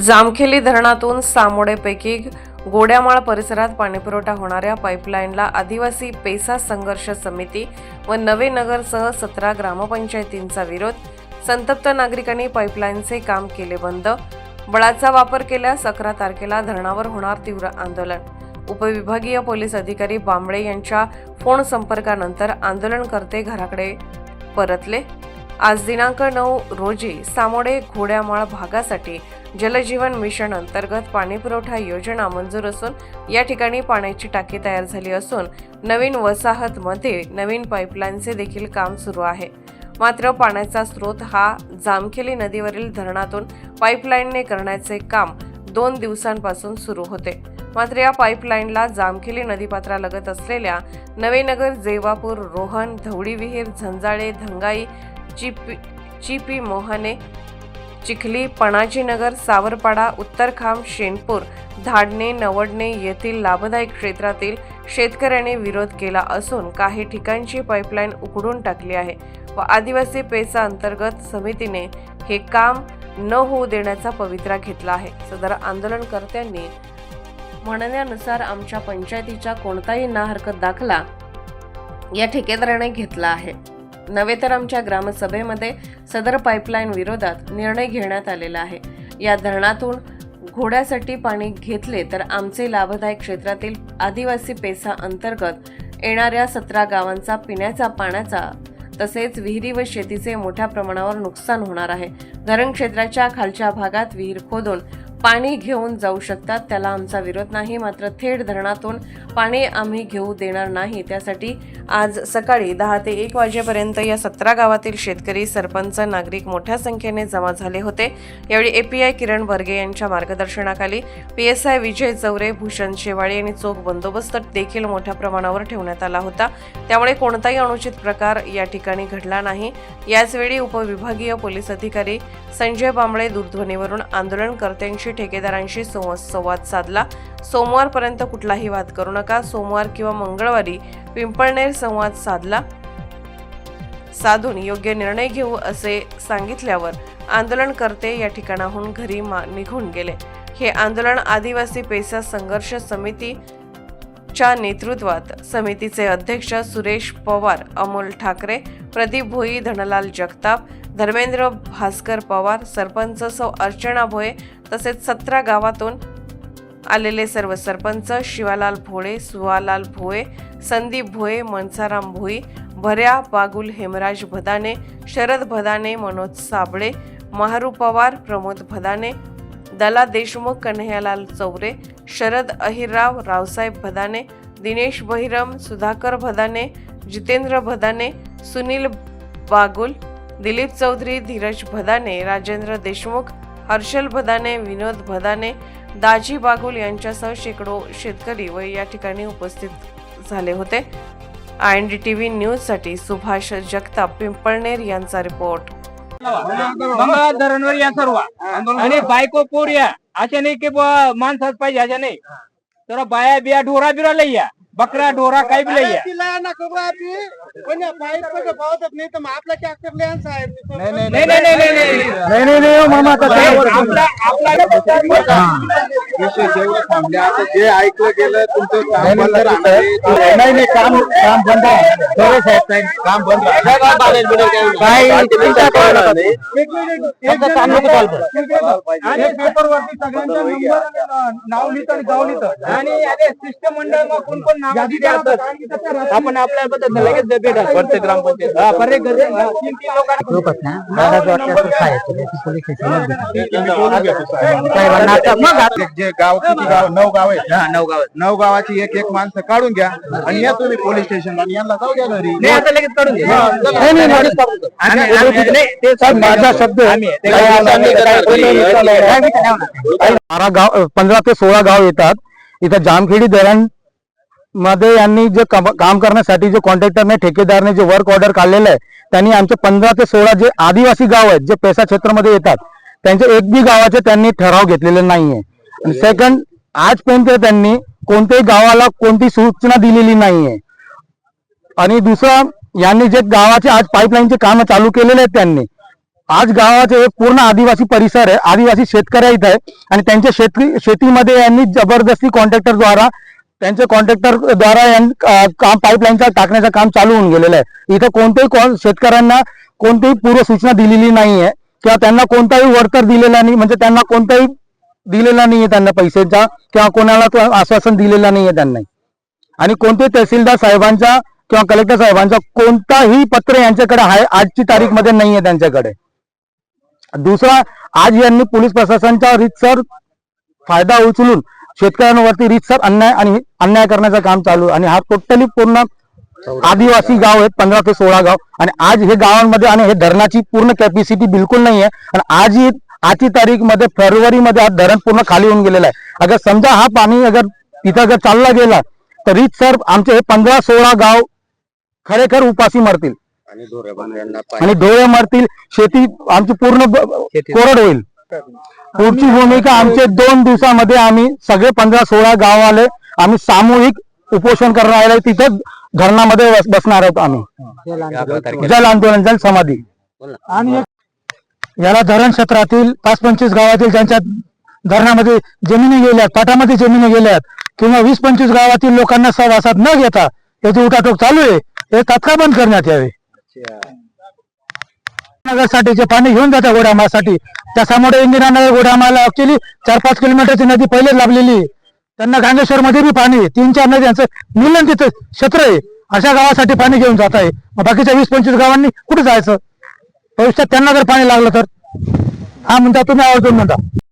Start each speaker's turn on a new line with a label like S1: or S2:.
S1: जामखेली धरणातून सामोडेपैकी गोड्यामाळ परिसरात पाणीपुरवठा होणाऱ्या पाईपलाईनला आदिवासी पेसा संघर्ष समिती व नवे नगरसह सतरा ग्रामपंचायतींचा विरोध. संतप्त नागरिकांनी पाईपलाईनचे काम केले बंद. बळाचा वापर केल्यास अकरा तारखेला धरणावर होणार तीव्र आंदोलन. उपविभागीय पोलीस अधिकारी बांबळे यांच्या फोन संपर्कानंतर आंदोलनकर्ते घराकडे परतले. आज दिनांक नऊ रोजी सामोडे घोड्यामाळ भागासाठी जलजीवन मिशन अंतर्गत पाणीपुरवठा योजना मंजूर असून या ठिकाणी पाण्याची टाकी तयार झाली असून नवीन वसाहतमध्ये नवीन पाईपलाईनचे देखील काम सुरू आहे. मात्र पाण्याचा स्रोत हा जामखेली नदीवरील धरणातून पाईपलाईनने करण्याचे काम दोन दिवसांपासून सुरू होते. मात्र या पाईपलाईनला जामखेली नदीपात्रालगत असलेल्या नवेनगर जेवापूर रोहन धवडी विहीर झंजाळे धंगाई चिपी चिपी मोहने चिखली पणाजीनगर सावरपाडा उत्तरखांब शेनपूर धाडणे नवडणे येथील लाभदायक क्षेत्रातील शेतकऱ्यांनी विरोध केला असून काही ठिकाणची पाईपलाईन उघडून टाकली आहे व आदिवासी पेसा अंतर्गत समितीने हे काम न होऊ देण्याचा पवित्रा घेतला आहे. सदर आंदोलनकर्त्यांनी म्हणण्यानुसार आमच्या पंचायतीचा कोणताही ना हरकत दाखला या ठेकेदाराने घेतला आहे. नव्हे तर आमच्या ग्रामसभेमध्ये सदर पाईपलाईन विरोधात निर्णय घेण्यात आलेला आहे. या धरणातून घोड्यासाठी पाणी घेतले तर आमचे लाभदायक क्षेत्रातील आदिवासी पेसा अंतर्गत येणाऱ्या सतरा गावांचा पिण्याचा पाण्याचा तसेच विहिरी व शेतीचे मोठ्या प्रमाणावर नुकसान होणार आहे. धरण क्षेत्राच्या खालच्या भागात विहीर खोदून पाणी घेऊन जाऊ शकतात. त्याला आमचा विरोध नाही. मात्र थेट धरणातून पाणी आम्ही घेऊ देणार नाही. त्यासाठी आज सकाळी दहा ते एक वाजेपर्यंत या सतरा गावातील शेतकरी सरपंच नागरिक मोठ्या संख्येने जमा झाले होते. यावेळी एपीआय किरण बर्गे यांच्या मार्गदर्शनाखाली P S I Vijay Chaure Bhushan Shewale यांनी चोख बंदोबस्त देखील मोठ्या प्रमाणावर ठेवण्यात आला होता. त्यामुळे कोणताही अनुचित प्रकार या ठिकाणी घडला नाही. याचवेळी उपविभागीय पोलीस अधिकारी संजय बांबळे दूरध्वनीवरून आंदोलनकर्त्यांशी ठेकेदारांशी संवाद साधला. सोमवारपर्यंत कुठलाही वाद करू नका. सोमवार किंवा मंगळवारी पिंपळनेर संवाद साधला. साधून योग्य निर्णय घेऊ असे सांगितल्यावर आंदोलनकर्ते या ठिकाणाहून घरी निघून गेले. हे आंदोलन आदिवासी पेसा संघर्ष समिती च्या नेतृत्वात समितीचे अध्यक्ष सुरेश पवार अमोल ठाकरे प्रदीप भोई धनलाल जगताप धर्मेंद्र भास्कर पवार सरपंच सौ अर्चना भोये तसेच सतरा गावातून आलेले सर्व सरपंच शिवालाल भोळे सुहालाल भोये संदीप भोये मनसाराम भोई भर्या बागुल हेमराज भदाने शरद भदाने मनोज साबळे महारू पवार प्रमोद भदाने दला देशमुख कन्हैयालाल चौरे शरद अहिरराव रावसाहेब भदाने दिनेश बहिरम सुधाकर भदाने जितेंद्र भदाने सुनील बागुल दिलीप चौधरी धीरज भदाने राजेंद्र देशमुख हर्षल भदाने विनोद भदाने दाजी बागुल यांच्यासह शेकडो शेतकरी व या ठिकाणी उपस्थित झाले होते. I N D T V न्यूजसाठी सुभाष जगताप पिंपळनेर यांचा रिपोर्ट.
S2: धरणवर या सर्व. आणि बायको पोर या. अशा नाही की माणसाच पाहिजे अशा नाही. तर बाया बिया ढोरा बिरा लई या. बकरा ढोरा काही
S3: पण या पाईप पावतच नाही तर मग आपला ट्रॅक्टर लिहा साहेब
S2: नाही नाही नाही नाही नाही
S4: नाही नाही. नाही मामा आता त्यावर-
S2: आपला आपला
S3: विषय जेवढं थांबले. आता जे ऐकलं गेलं तुमचं काम
S4: नाही,
S3: बंद
S4: नाही,
S3: राहणार आहे.
S4: नाही नाही, नाही काम काम बंद आहे. साहेब काय काम बंद.
S2: आणि पेपरवरती सगळ्यांचा नंबर नाव लिहितं आणि गाव लिहितं. आणि सिस्टम मंडळ मग कोण कोण आपण आपल्याबद्दल लगेच भेटाल प्रत्येक ग्रामपंचायत हा प्रत्येक घरी हा, तीन तीन लोकांना
S4: लोकच ना महाराज वाटल्याचं काय आहे? ते पोलीस स्टेशनमध्ये. साहेबांना आता मग आता-
S3: जे गाव किती गाव नऊ गाव आहेत नऊ गावाची एक एक माणसं काढून घ्या आणि या तुम्ही पोलीस स्टेशन आणि यांना जाऊ द्या घरी
S2: नाही आता लगेच काढून घे.
S4: नाही नाही लगेच काढून दे.
S2: आम्ही- आम्ही- नाही, ते
S4: साहेब माझा शब्द आहे.
S2: आम्ही- ते
S4: काय
S2: काय
S4: आता
S2: आम्ही
S4: काय
S2: करणार
S4: कोणी
S2: नाही.
S4: विचारलं नाही. आम्ही काय होणार? बारा गाव पंधरा ते सोळा गाव येतात इथं जामखेडी धरण मध्ये यांनी जे काम करण्यासाठी जे कॉन्ट्रॅक्टरने ठेकेदारने जे वर्क ऑर्डर काढलेलं आहे त्यांनी आमचे पंधरा ते सोळा जे आदिवासी गाव आहेत जे पेसा क्षेत्रामध्ये येतात त्यांचे एक बी गावाचे त्यांनी ठराव घेतलेले नाहीये. सेकंड आजपर्यंत त्यांनी कोणत्याही गावाला कोणती सूचना दिलेली नाहीये. आणि दुसरं यांनी जे गावाचे आज पाईपलाईनचे काम चालू केलेले आहेत त्यांनी आज गावाचे एक पूर्ण आदिवासी परिसर आहे आदिवासी शेतकरी इथं आहे आणि त्यांच्या शेतकरी शेतीमध्ये यांनी जबरदस्ती कॉन्ट्रॅक्टर त्यांच्या कॉन्ट्रॅक्टर द्वारा काम पाईपलाईनचा टाकण्याचं काम चालू होऊन गेलेलं आहे. इथं कोणत्याही शेतकऱ्यांना कोणतीही पूर्व सूचना दिलेली नाहीये किंवा त्यांना कोणताही वर्कर दिलेला नाही म्हणजे त्यांना कोणताही दिलेला नाहीये त्यांना पैशाचा किंवा कोणाला आश्वासन दिलेलं नाहीये त्यांना. आणि कोणत्याही तहसीलदार साहेबांचा किंवा कलेक्टर साहेबांचा कोणताही पत्र यांच्याकडे आहे आजची तारीखमध्ये नाहीये त्यांच्याकडे. दुसरा आज यांनी पोलीस प्रशासनाचा रितसर फायदा उचलून शेतकऱ्यांवरती रीतसर अन्याय आणि अन्याय करण्याचं काम चालू आहे. आणि हा टोटली पूर्ण आदिवासी गाव आहेत पंधरा ते सोळा गाव. आणि आज हे गावांमध्ये आणि हे धरणाची पूर्ण कॅपॅसिटी बिलकुल नाही आहे आणि आज ही आजची तारीखमध्ये फेब्रुवारी मध्ये हा धरण पूर्ण खाली होऊन गेलेला आहे. अगर समजा हा पाणी अगर तिथं अगर चालला गेला तर रीतसर आमचे हे पंधरा सोळा गाव खरेखर उपाशी मरतील. आणि डोळे मरतील शेती आमची पूर्ण कोरड होईल. पुढची भूमिका आमचे दोन दिवसामध्ये आम्ही सगळे पंधरा सोळा गाववाले आम्ही सामूहिक उपोषण करणार आहे तिथं धरणामध्ये बस- बसणार आहोत आम्ही. जल आंदोलन जल समाधी. आणि याला धरण क्षेत्रातील पाच पंचवीस गावातील ज्यांच्या धरणामध्ये जमिनी गेल्यात पाटामध्ये जमिनी गेल्यात किंवा वीस पंचवीस गावातील लोकांना सहवासात न घेता याची उठाठोक चालू आहे हे तात्काळ बंद करण्यात यावे. नगरसाठीचे पाणी घेऊन जातात गोडामासाठी त्याच्यामुळे इंदिरानगर गोडामाला ऍक्च्युली चार पाच किलोमीटरची नदी पहिलेच लाभलेली. आहे. त्यांना गांगेश्वर मध्ये बी पाणी तीन चार नद्यांचं मिलन तिथं क्षेत्र आहे. अशा गावासाठी पाणी घेऊन जात आहे. मग बाकीच्या वीस पंचवीस गावांनी कुठे जायचं? भविष्यात त्यांना जर पाणी लागलं तर? हा म्हणता तुम्ही आवर्जून म्हणता.